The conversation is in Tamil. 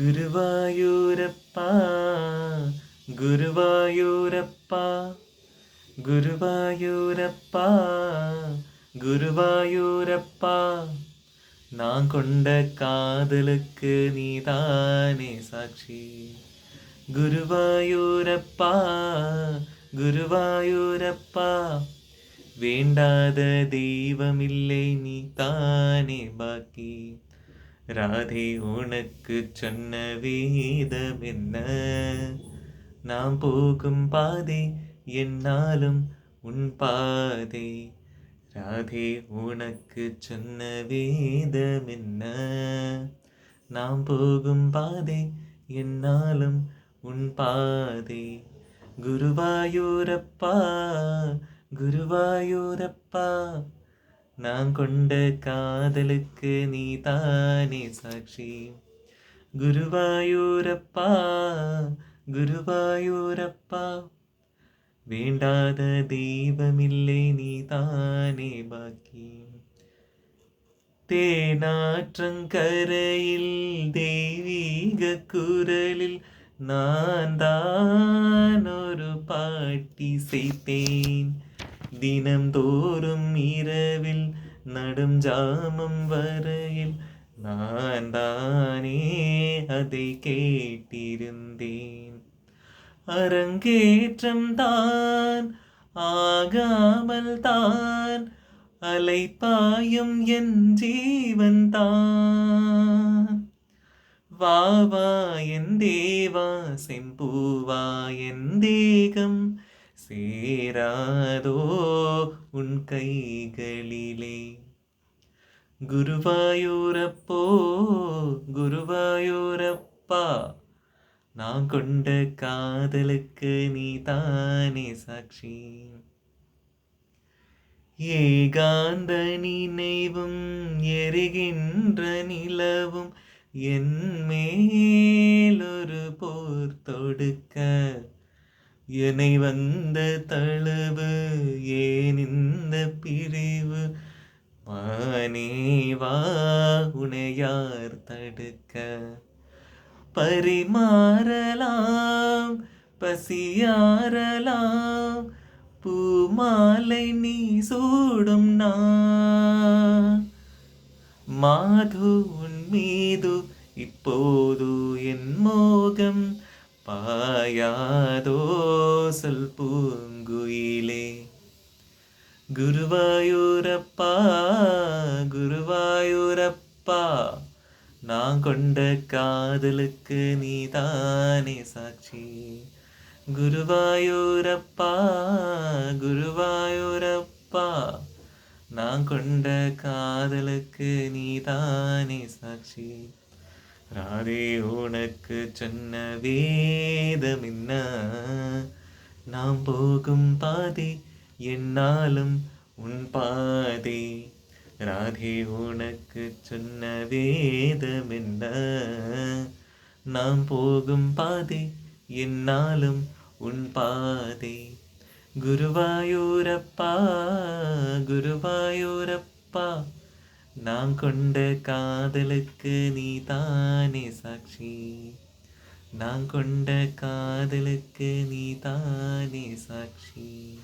குருவாயூரப்பா குருவாயூரப்பா குருவாயூரப்பா குருவாயூரப்பா. நான் கொண்ட காதலுக்கு நீதானே சாட்சி. குருவாயூரப்பா குருவாயூரப்பா. வேண்டாத தெய்வமில்லை நீ தானே பாக்கி. ராதே உனக்கு சொன்ன வேதம் என்ன? நாம் போகும் பாதை என்னாலும் உன் பாதை. ராதே உனக்கு சொன்ன வேதம் என்ன? நாம் போகும் பாதை என்னாலும் உன் பாதை. குருவாயூரப்பா குருவாயூரப்பா. நான் கொண்ட காதலுக்கு நீ தானே சாட்சி. குருவாயூரப்பா குருவாயூரப்பா வேண்டாத தெய்வமில்லை நீ தானே பாக்கி. தேனாற்றங்கரையில் தெய்வீக குரலில் நான் தான் ஒரு பாட்டி செய்தேன் தினம்தோறும் இரவில் நடும் ஜாமம் வரையில் நான் தானே அதை கேட்டிருந்தேன். அரங்கேற்றம் தான் ஆகாமல் தான் அலைப்பாயும் என் ஜீவன் தான். வா வா என் தேவா செம்பூவா என் தேகம் சேராதோ உன் கைகளிலே. குருவாயூரப்போ குருவாயூரப்பா நான் கொண்ட காதலுக்கு நீ தானே சாட்சி. ஏகாந்த நினைவும் எரிகின்ற நிலவும் என் மேலொரு போர் தொடுக்க என்னை வந்த தழுவு ஏன் இந்த பிரிவு? மானேவா உனையார் தடுக்க? பரிமாறலாம் பசியாரலாம் பூமாலை நீ சூடும் நான். மாது உன் மீது இப்போது என் மோகம் பாயாதோ சொல் பூங்குயிலே. குருவாயூரப்பா குருவாயூரப்பா நான் கொண்ட காதலுக்கு நீ தானே சாட்சி. குருவாயூரப்பா குருவாயூரப்பா நான் கொண்ட காதலுக்கு நீ தானே சாட்சி. ராதே உனக்கு சொன்ன வேதம் என்ன நாம் போகும் பாதை என்னாலும் உன் பாதை. ராதே உனக்கு சொன்ன வேதம் என்ன நாம் போகும் பாதை என்னாலும் உன் பாதை. குருவாயூரப்பா குருவாயூரப்பா. நான் கொண்ட காதலுக்கு நீ தானே சாட்சி? நான் கொண்ட காதலுக்கு நீ தானே சாட்சி?